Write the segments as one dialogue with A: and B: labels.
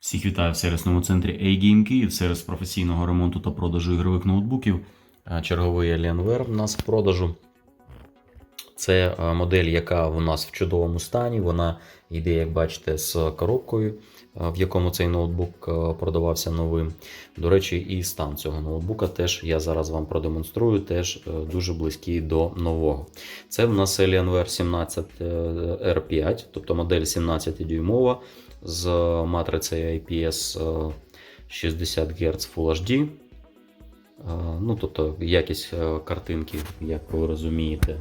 A: Всіх вітаю в сервісному центрі A-Game Київ, сервіс професійного ремонту та продажу ігрових ноутбуків. Е, Черговий Alienware у нас в продажу. Це е, модель, яка у нас в чудовому стані. Вона йде, як бачите, з коробкою, е, в якому цей ноутбук продавався новим. До речі, і стан цього ноутбука теж я зараз вам продемонструю, теж дуже близький до нового. Це в нас Alienware 17 е, R5, тобто модель 17-дюймова з матрицею IPS е, 60 Гц Full HD. Е, Ну, тобто якість е, картинки, як ви розумієте.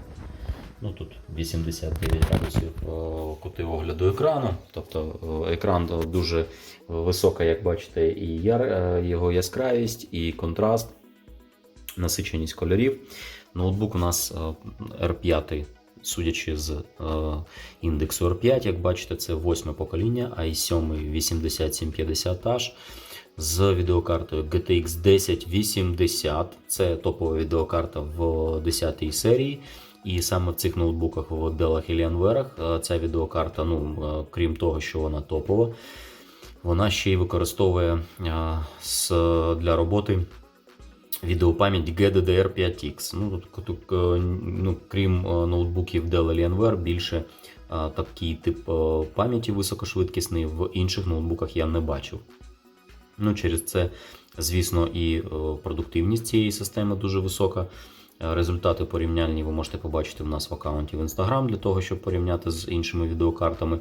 A: Ну, тут 89 градусів е, кути огляду екрану. Тобто екран дуже висока, як бачите, і яр, його яскравість, і контраст, насиченість кольорів. Ноутбук у нас е, R5, судячи з е, індексу R5, як бачите, це восьме покоління, i7 8750H з відеокартою GTX 1080. Це топова відеокарта в 10 серії. І саме в цих ноутбуках в Dell Alienware е, ця відеокарта, ну, е, крім того, що вона топова, вона ще й використовує е, для роботи відеопам'ять GDDR5X. Ну, тут, е, ну, крім е, ноутбуків Dell Alienware, більше е, такий тип пам'яті високошвидкісний в інших ноутбуках я не бачив. Ну, через це, звісно, і продуктивність цієї системи дуже висока. Е, Результати порівняльні ви можете побачити в нас в аккаунті в Instagram для того, щоб порівняти з іншими відеокартами.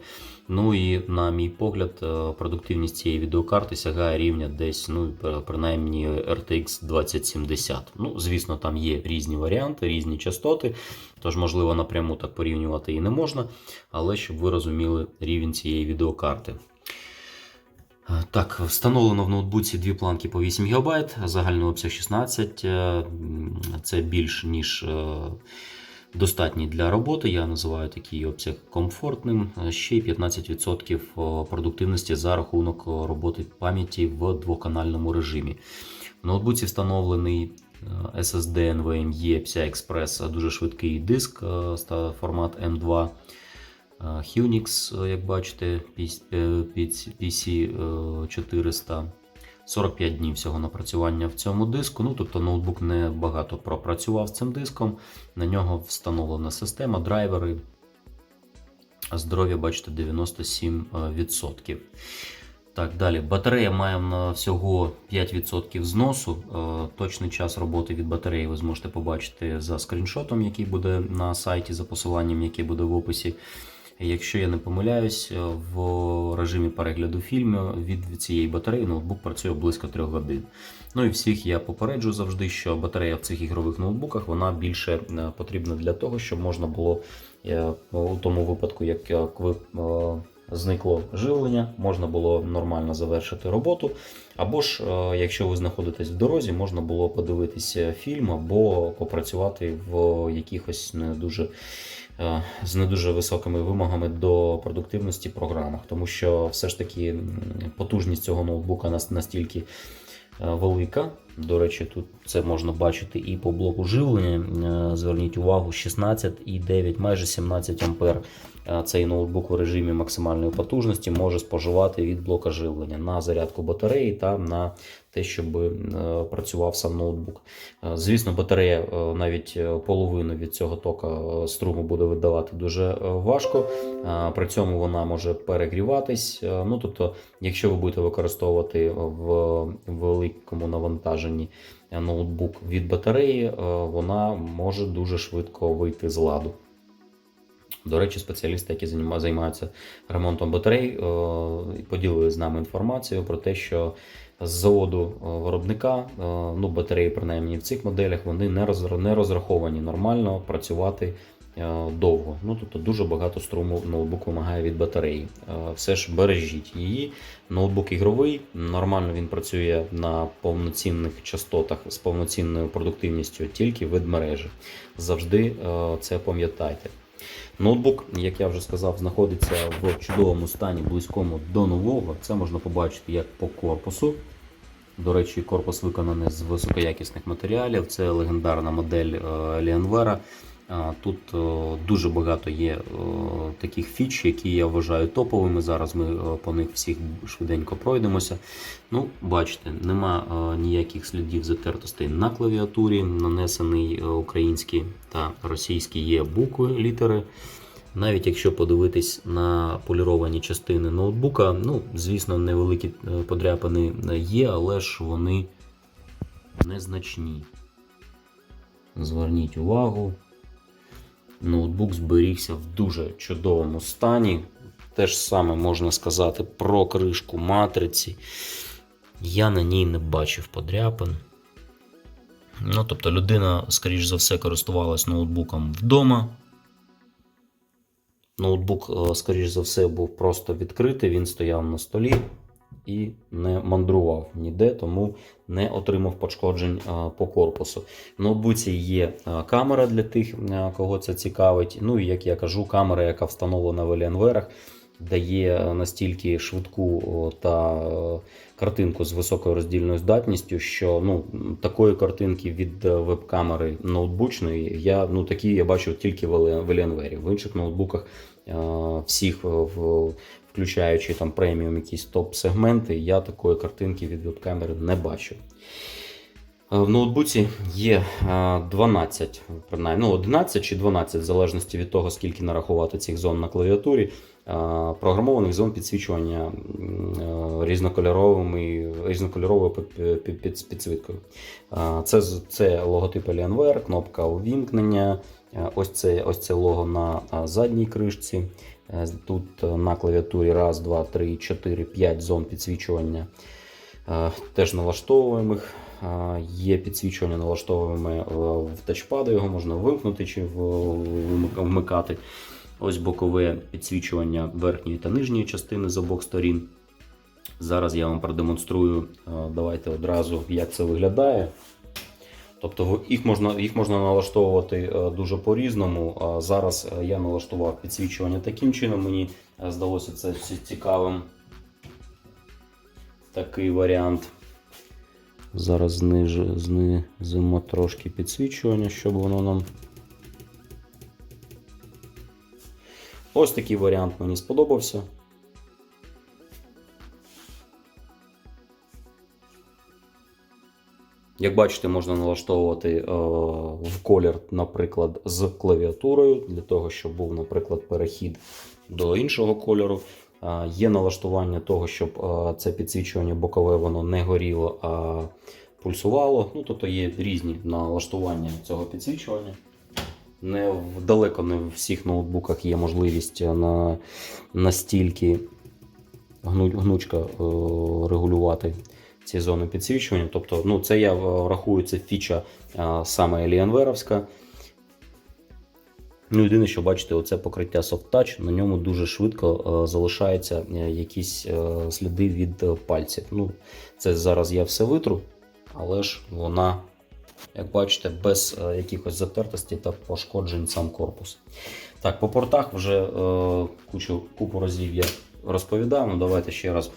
A: Ну і на мій погляд, е, продуктивність цієї відеокарти сягає рівня десь, ну принаймні RTX 2070. Ну, звісно, там є різні варіанти, різні частоти, тож, можливо, напряму так порівнювати і не можна, але щоб ви розуміли рівень цієї відеокарти. Е, Так, встановлено в ноутбуці дві планки по 8 ГБ, загальний обсяг 16. е, Це більш ніж е, достатній для роботи. Я називаю такий обсяг комфортним. Ще й 15% продуктивності за рахунок роботи пам'яті в двоканальному режимі. В ноутбуці встановлений SSD NVMe PCI Express, дуже швидкий диск формат M2. Hynix, е, як бачите, PC е, 400. 45 днів всього напрацювання в цьому диску. Ну, тобто ноутбук не багато пропрацював з цим диском. На нього встановлена система, драйвери. Здоров'я, бачите, 97%. Так, далі. Батарея має на всього 5% зносу. Е, Точний час роботи від батареї ви зможете побачити за скріншотом, який буде на сайті, за посиланням, яке буде в описі. Якщо я не помиляюсь, е, в режимі перегляду фільму від цієї батареї ноутбук працює близько 3 годин. Ну і всіх я попереджу завжди, що батарея в цих ігрових ноутбуках вона більше е, потрібна для того, щоб можна було е, у тому випадку, як ви зникло живлення, можна було нормально завершити роботу. Або ж, якщо ви знаходитесь в дорозі, можна було подивитися фільм або попрацювати в якихось не дуже з не дуже високими вимогами до продуктивності програмах, тому що все ж таки потужність цього ноутбука настільки е, велика. До речі, тут це можна бачити і по блоку живлення. Е, Зверніть увагу, 16,9, майже 17 ампер. Е, Цей ноутбук в режимі максимальної потужності може споживати від блока живлення на зарядку батареї та на те, щоб е, працював сам ноутбук. Е, Звісно, батарея навіть половину від цього тока струму буде видавати дуже важко. При цьому вона може перегріватись. Ну, тобто, якщо ви будете використовувати в великому навантаженні ноутбук від батареї, вона може дуже швидко вийти з ладу. До речі, спеціалісти, які займаються ремонтом батарей, е, поділили з нами інформацію про те, що з заводу е, виробника, е, ну батареї, принаймні в цих моделях, вони не розраховані нормально працювати довго. Ну тобто дуже багато струму ноутбук вимагає від батареї. Все ж бережіть її. Ноутбук ігровий, нормально він працює на повноцінних частотах з повноцінною продуктивністю тільки від мережі. Завжди це пам'ятайте. Ноутбук, як я вже сказав, знаходиться в чудовому стані, близькому до нового. Це можна побачити як по корпусу. До речі, корпус виконаний з високоякісних матеріалів. Це легендарна модель Ліанвера. Тут е, дуже багато є е, таких фіч, які я вважаю топовими. Зараз ми е, по них всіх швиденько пройдемося. Ну, бачите, нема ніяких слідів затертостей на клавіатурі, нанесений українські та російські є букви, літери. Навіть якщо подивитись на поліровані частини ноутбука, ну, звісно, невеликі подряпини є, але ж вони незначні. Зверніть увагу, ноутбук зберігся в дуже чудовому стані. Те ж саме можна сказати про кришку матриці. Я на ній не бачив подряпин. Ну, тобто людина, скоріш за все, користувалась ноутбуком вдома. Ноутбук, е, скоріш за все, був просто відкритий, він стояв на столі і не мандрував ніде, тому не отримав пошкоджень по корпусу. В ноутбуці є камера для тих, кого це цікавить. Ну і як я кажу, камера, яка встановлена в Alienware, дає настільки швидку та е, картинку з високою роздільною здатністю, що ну, такої картинки від е, веб-камери ноутбучної я ну, такі я бачу тільки в Alienware. В інших ноутбуках е, всіх, включаючи там преміум якісь топ-сегменти, я такої картинки від веб-камери не бачу. Е, В ноутбуці є е, 12, принаймні, ну 11 чи 12, в залежності від того, скільки нарахувати цих зон на клавіатурі, е, програмованих зон підсвічування е, різнокольоровими, різнокольоровою під- під- під- підсвіткою. Е, Це, це логотип Alienware, кнопка увімкнення, е, ось це, ось це лого на е, задній кришці. Е, Тут е, на клавіатурі 1, 2, 3, 4, 5 зон підсвічування е, теж налаштовуємих. Є підсвічування налаштовуємо в тачпади, його можна вимкнути чи вмикати. Ось бокове підсвічування верхньої та нижньої частини з обох сторін. Зараз я вам продемонструю. Давайте одразу, як це виглядає. Тобто їх можна, їх можна налаштовувати е, дуже по-різному. Зараз е, я налаштував підсвічування таким чином. Мені е, здалося це цікавим. Такий варіант. Зараз зниж, знизимо трошки підсвічування, щоб воно нам. Ось такий варіант мені сподобався. Як бачите, можна налаштовувати е, в колір, наприклад, з клавіатурою, для того, щоб був, наприклад, перехід до іншого кольору. Е, є налаштування того, щоб е, це підсвічування бокове воно не горіло, а пульсувало. Ну, тобто є різні налаштування цього підсвічування. Не далеко не в всіх ноутбуках є можливість на настільки гну, гнучко е, регулювати ці зони підсвічування. Тобто, ну, це я е, рахую, це фіча е, саме Alienware. Ну, єдине, що бачите, оце покриття Soft Touch, на ньому дуже швидко е, залишаються е, якісь е, сліди від е, пальців. Ну, це зараз я все витру, але ж вона, як бачите, без е, якихось затертостей та пошкоджень сам корпус. Так, по портах вже е, кучу, купу разів я розповідав. Ну, давайте ще раз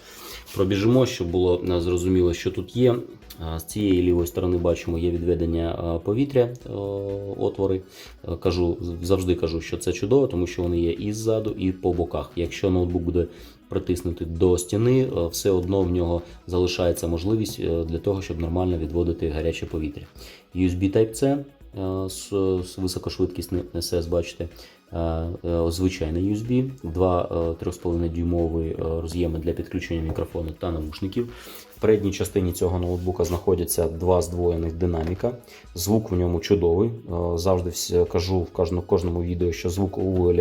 A: пробіжимо, щоб було зрозуміло, що тут є. З цієї лівої сторони бачимо є відведення повітря, отвори. Е, Кажу, завжди кажу, що це чудово, тому що вони є і ззаду, і по боках. Якщо ноутбук буде притиснути до стіни, е, все одно в нього залишається можливість е, для того, щоб нормально відводити гаряче повітря. USB Type-C з, високошвидкісний SS, бачите. Е, е, Звичайний USB, два е, 3,5 дюймові е, роз'єми для підключення мікрофону та навушників. В передній частині цього ноутбука знаходяться два здвоєних динаміка. Звук в ньому чудовий. Е, Завжди кажу в кожному, відео, що звук у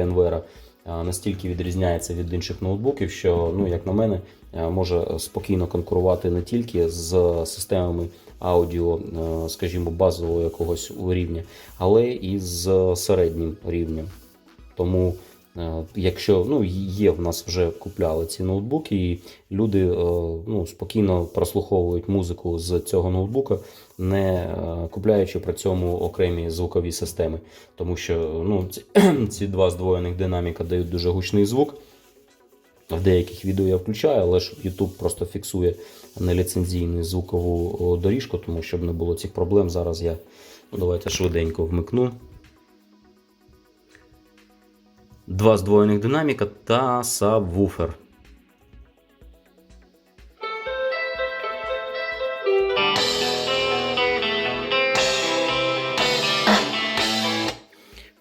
A: е, настільки відрізняється від інших ноутбуків, що, ну, як на мене, е, може спокійно конкурувати не тільки з системами аудіо, е, скажімо, базового якогось рівня, але і з середнім рівнем. Тому, е, якщо ну, є в нас вже купляли ці ноутбуки, і люди е, ну, спокійно прослуховують музику з цього ноутбука, не е, купляючи при цьому окремі звукові системи. Тому що ну, ці, ці два здвоєних динаміка дають дуже гучний звук. В деяких відео я включаю, але ж YouTube просто фіксує неліцензійну звукову доріжку, тому щоб не було цих проблем. Зараз я ну, давайте швиденько вмикну. Два здвоєних динаміка та сабвуфер.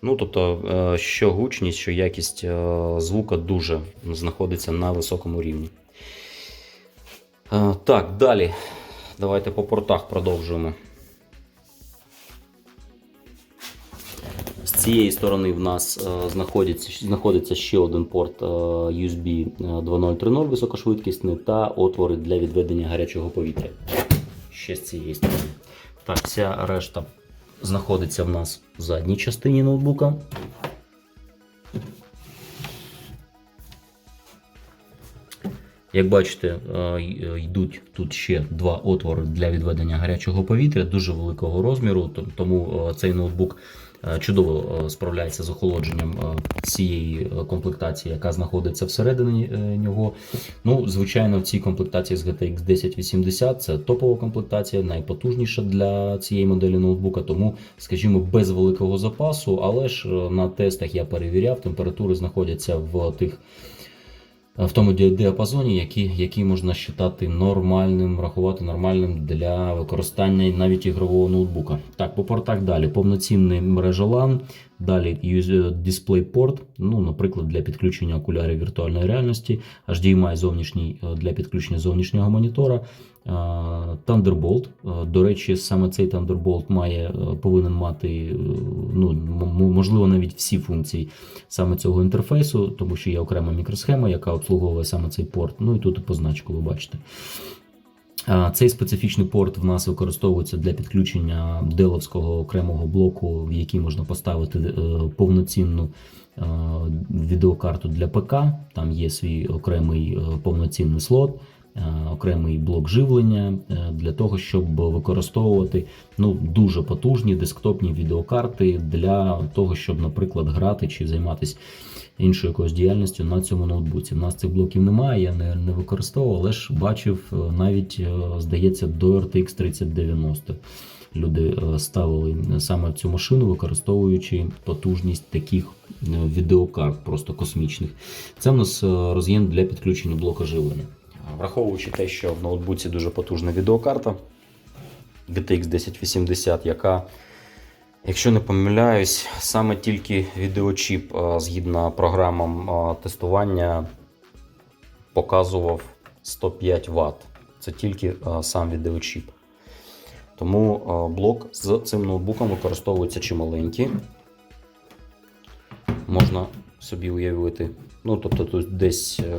A: Ну, тобто, е, що гучність, що якість е, звука дуже знаходиться на високому рівні. Е, Так, далі. Давайте по портах продовжуємо. Цієї сторони в нас е, знаходиться, знаходиться ще один порт е, USB 2.0.3.0 високошвидкісний та отвори для відведення гарячого повітря. Ще з цієї сторони. Так, вся решта знаходиться в нас в задній частині ноутбука. Як бачите, е, йдуть тут ще два отвори для відведення гарячого повітря, дуже великого розміру, тому е, цей ноутбук е, чудово е, справляється з охолодженням е, цієї е, комплектації, яка знаходиться всередині е, нього. Ну, звичайно, в цій комплектації з GTX 1080 це топова комплектація, найпотужніша для цієї моделі ноутбука, тому, скажімо, без великого запасу, але ж е, на тестах я перевіряв, температури знаходяться в тих в тому ді- діапазоні, який, який можна вважати нормальним, рахувати нормальним для використання навіть ігрового ноутбука. Так, по портах далі. Повноцінний мережа LAN, далі DisplayPort, ну, наприклад, для підключення окулярів віртуальної реальності, HDMI зовнішній е, для підключення зовнішнього монітора. Thunderbolt. До речі, саме цей Thunderbolt має, е, повинен мати е, ну, можливо навіть всі функції саме цього інтерфейсу, тому що є окрема мікросхема, яка обслуговує саме цей порт. Ну і тут позначку ви бачите. Цей специфічний порт в нас використовується для підключення деловського окремого блоку, в який можна поставити е, повноцінну відеокарту для ПК. Там є свій окремий повноцінний слот. Е, Окремий блок живлення е, для того, щоб використовувати ну, дуже потужні десктопні відеокарти для того, щоб, наприклад, грати чи займатися іншою якоюсь діяльністю на цьому ноутбуці. У нас цих блоків немає, я не, не використовував, але ж бачив е, навіть, здається, до RTX 3090. Люди ставили саме цю машину, використовуючи потужність таких відеокарт, просто космічних. Це в нас роз'єм для підключення блока живлення. Враховуючи те, що в ноутбуці дуже потужна відеокарта GTX 1080, яка Якщо не помиляюсь, саме тільки відеочіп згідно програмам тестування показував 105 Вт. Це тільки сам відеочіп. Тому блок з цим ноутбуком використовується чималенький. Можна собі уявити. Ну, тобто тут десь е,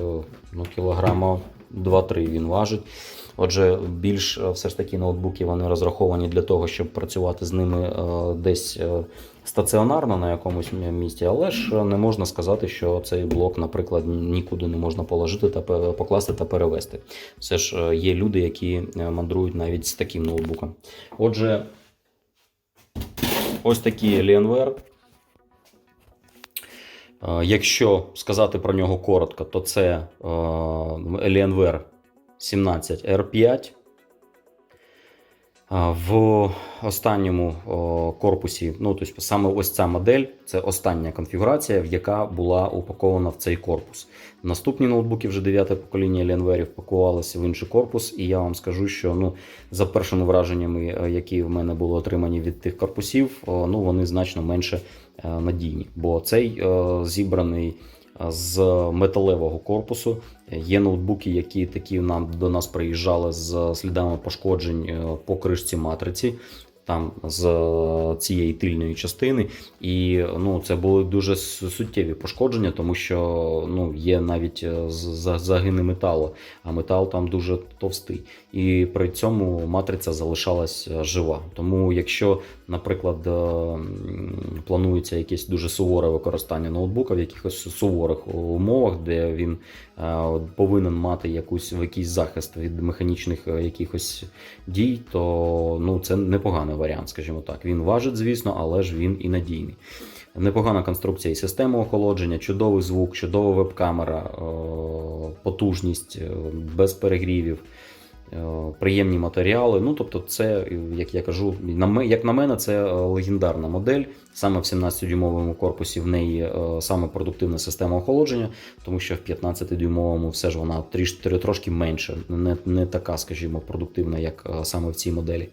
A: ну, кілограма 2-3 він важить. Отже, більш е, все ж таки ноутбуки вони розраховані для того, щоб працювати з ними е, десь е, стаціонарно на якомусь місці, але ж не можна сказати, що цей блок, наприклад, нікуди не можна положити та покласти та перевести. Все ж є люди, які мандрують навіть з таким ноутбуком. Отже, ось такий Alienware. Е, Якщо сказати про нього коротко, то це е, Alienware 17 R5. В останньому корпусі, ну тобто саме ось ця модель, це остання конфігурація, яка була упакована в цей корпус. Наступні ноутбуки, вже дев'яте покоління Alienware впакувалися в інший корпус, і я вам скажу, що ну, за першими враженнями, е, які в мене були отримані від тих корпусів, ну, вони значно менше е, надійні. Бо цей е, зібраний з металевого корпусу. Є ноутбуки, які такі нам до нас приїжджали з слідами пошкоджень е, по кришці матриці. Там з цієї тильної частини, і ну це були дуже суттєві пошкодження, тому що ну є навіть е, загини металу, а метал там дуже товстий. І при цьому матриця залишалась е, жива. Тому, якщо, наприклад, е, планується якесь дуже суворе використання ноутбука в якихось суворих умовах, де він е, повинен мати якусь якийсь захист від механічних е, якихось дій, то ну це непоганий варіант, скажімо так. Він важить, звісно, але ж він і надійний. Непогана конструкція і система охолодження, чудовий звук, чудова веб-камера, е, потужність, е, без перегрівів. приємні матеріали. Ну, тобто, це, е, як я кажу, як на мене, це е, легендарна модель. Саме в 17-дюймовому корпусі в неї е, саме продуктивна система охолодження, тому що в 15-дюймовому все ж вона тріш, трошки менше, не, не така, скажімо, продуктивна, як е, саме в цій моделі.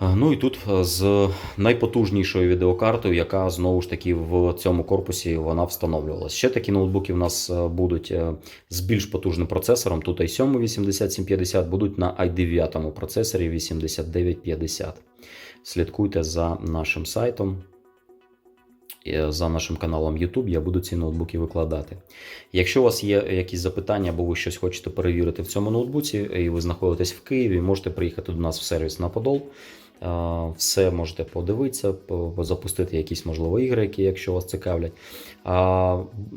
A: Ну і тут е, з найпотужнішою відеокартою, яка знову ж таки в цьому корпусі вона встановлювалася. Ще такі ноутбуки в нас е, будуть е, з більш потужним процесором. Тут i7 8750 будуть на i9 процесорі 8950. Слідкуйте за нашим сайтом. За нашим каналом YouTube я буду ці ноутбуки викладати. Якщо у вас є якісь запитання або ви щось хочете перевірити в цьому ноутбуці, і ви знаходитесь в Києві, можете приїхати до нас в сервіс на Подол. Все можете подивитися, по- запустити якісь можливо ігри, які якщо вас цікавлять.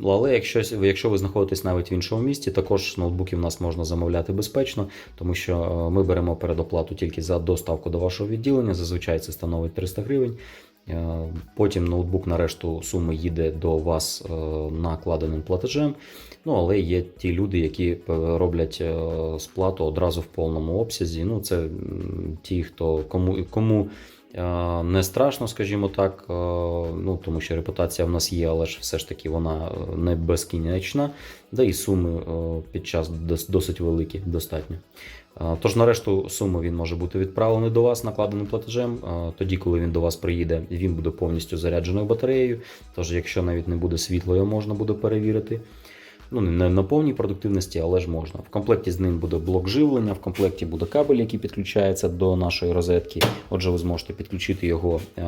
A: Але якщо, якщо ви знаходитесь навіть в іншому місті, також ноутбуки в нас можна замовляти безпечно, тому що ми беремо передоплату тільки за доставку до вашого відділення. Зазвичай це становить 300 гривень. Е, Потім ноутбук на решту суми їде до вас е, накладеним платежем. Ну, але є ті люди, які е, роблять сплату одразу в повному обсязі. Ну, це ті, хто кому, кому не страшно, скажімо так. Ну, тому що репутація в нас є, але ж все ж таки вона не безкінечна, да і суми під час досить великі, достатньо. Тож, нарешту, суми він може бути відправлений до вас накладеним платежем. Тоді, коли він до вас приїде, він буде повністю зарядженою батареєю. Тож, якщо навіть не буде світло, його можна буде перевірити. Ну, не на повній продуктивності, але ж можна. В комплекті з ним буде блок живлення, в комплекті буде кабель, який підключається до нашої розетки. Отже, ви зможете підключити його е,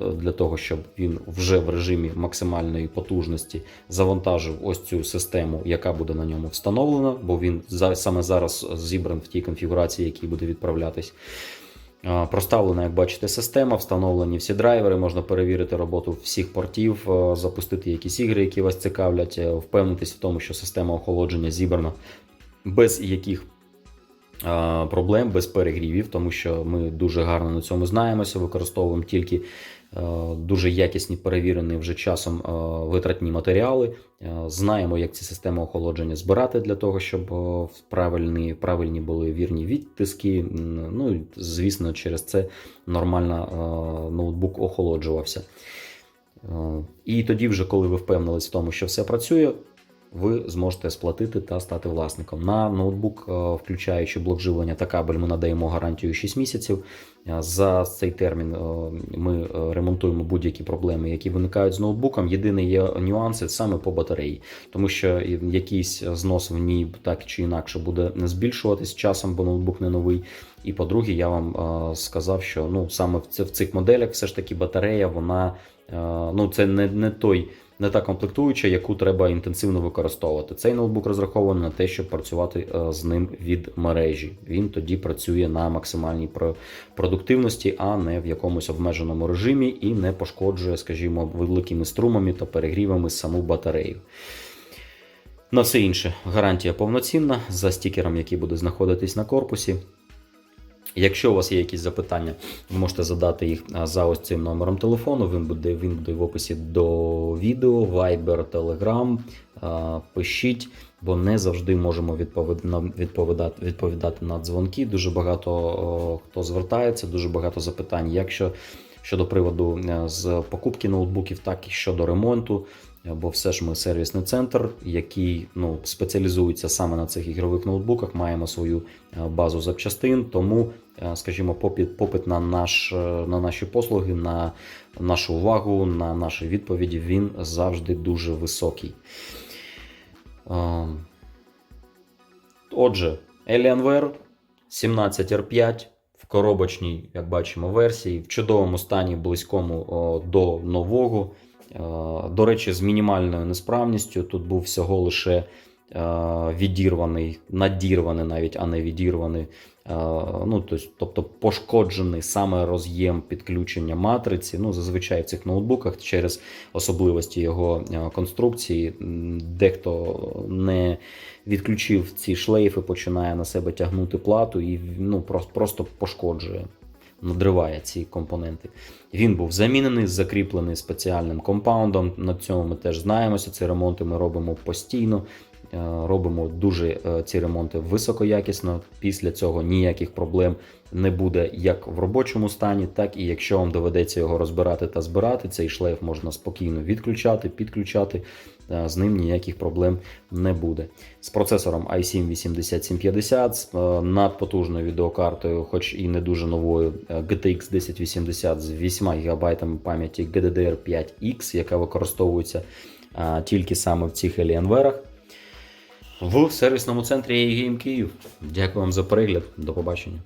A: для того, щоб він вже в режимі максимальної потужності завантажив ось цю систему, яка буде на ньому встановлена, бо він саме зараз зібран в тій конфігурації, якій буде відправлятись. Проставлена, як бачите, система, встановлені всі драйвери, можна перевірити роботу всіх портів, е, запустити якісь ігри, які вас цікавлять, е, впевнитись в тому, що система охолодження зібрана без яких проблем, без перегрівів, тому що ми дуже гарно на цьому знаємося, використовуємо тільки дуже якісні перевірені вже часом е, витратні матеріали. Е, Знаємо, як ці системи охолодження збирати для того, щоб е, правильні, правильні були вірні відтиски. Ну і звісно, через це нормально е, ноутбук охолоджувався. Е, І тоді, вже коли ви впевнились в тому, що все працює, ви зможете сплатити та стати власником. На ноутбук, е, включаючи блок живлення та кабель, ми надаємо гарантію 6 місяців. Е, За цей термін е, ми ремонтуємо будь-які проблеми, які виникають з ноутбуком. Єдине є нюанси саме по батареї, тому що якийсь знос в ній так чи інакше буде збільшуватись часом, бо ноутбук не новий. І по-друге, я вам сказав, що ну саме в, цих моделях все ж таки батарея, вона ну це не, не той. Не та комплектуюча, яку треба інтенсивно використовувати. Цей ноутбук розрахований на те, щоб працювати е, з ним від мережі. Він тоді працює на максимальній продуктивності, а не в якомусь обмеженому режимі і не пошкоджує, скажімо, великими струмами та перегрівами саму батарею. На все інше гарантія повноцінна за стікером, який буде знаходитись на корпусі. Якщо у вас є якісь запитання, ви можете задати їх за ось цим номером телефону. Він буде, він буде в описі до відео, Viber, Telegram. Пишіть, бо не завжди можемо відповідати, відповідати на дзвонки. Дуже багато хто звертається, дуже багато запитань. Якщо щодо приводу е, з покупки ноутбуків, так і щодо ремонту. Бо все ж ми сервісний центр, який ну, спеціалізується саме на цих ігрових ноутбуках, маємо свою е, базу запчастин. Тому, е, скажімо, попит, попит на, наш, е, на наші послуги, на нашу увагу, на наші відповіді, він завжди дуже високий. Е, Отже, Alienware 17R5 в коробочній, як бачимо, версії, в чудовому стані, близькому о, до нового. Е, До речі, з мінімальною несправністю. Тут був всього лише е, відірваний, надірваний навіть, а не відірваний. е, Ну, тобто пошкоджений саме роз'єм підключення матриці. Ну, зазвичай в цих ноутбуках через особливості його конструкції дехто не відключив ці шлейфи, починає на себе тягнути плату і ну, просто пошкоджує, надриває ці компоненти. Він був замінений, закріплений спеціальним компаундом. На цьому ми теж знаємося. Ці ремонти ми робимо постійно. Робимо дуже е, ці ремонти високоякісно. Після цього ніяких проблем не буде як в робочому стані, так і якщо вам доведеться його розбирати та збирати, цей шлейф можна спокійно відключати, підключати. е, З ним ніяких проблем не буде. З процесором i7 8750, з е, надпотужною відеокартою, хоч і не дуже новою, е, GTX 1080 з 8 ГБ пам'яті GDDR5X, яка використовується е, тільки саме в цих Alienware. В сервісному центрі A-Game Київ. Дякую вам за перегляд. До побачення.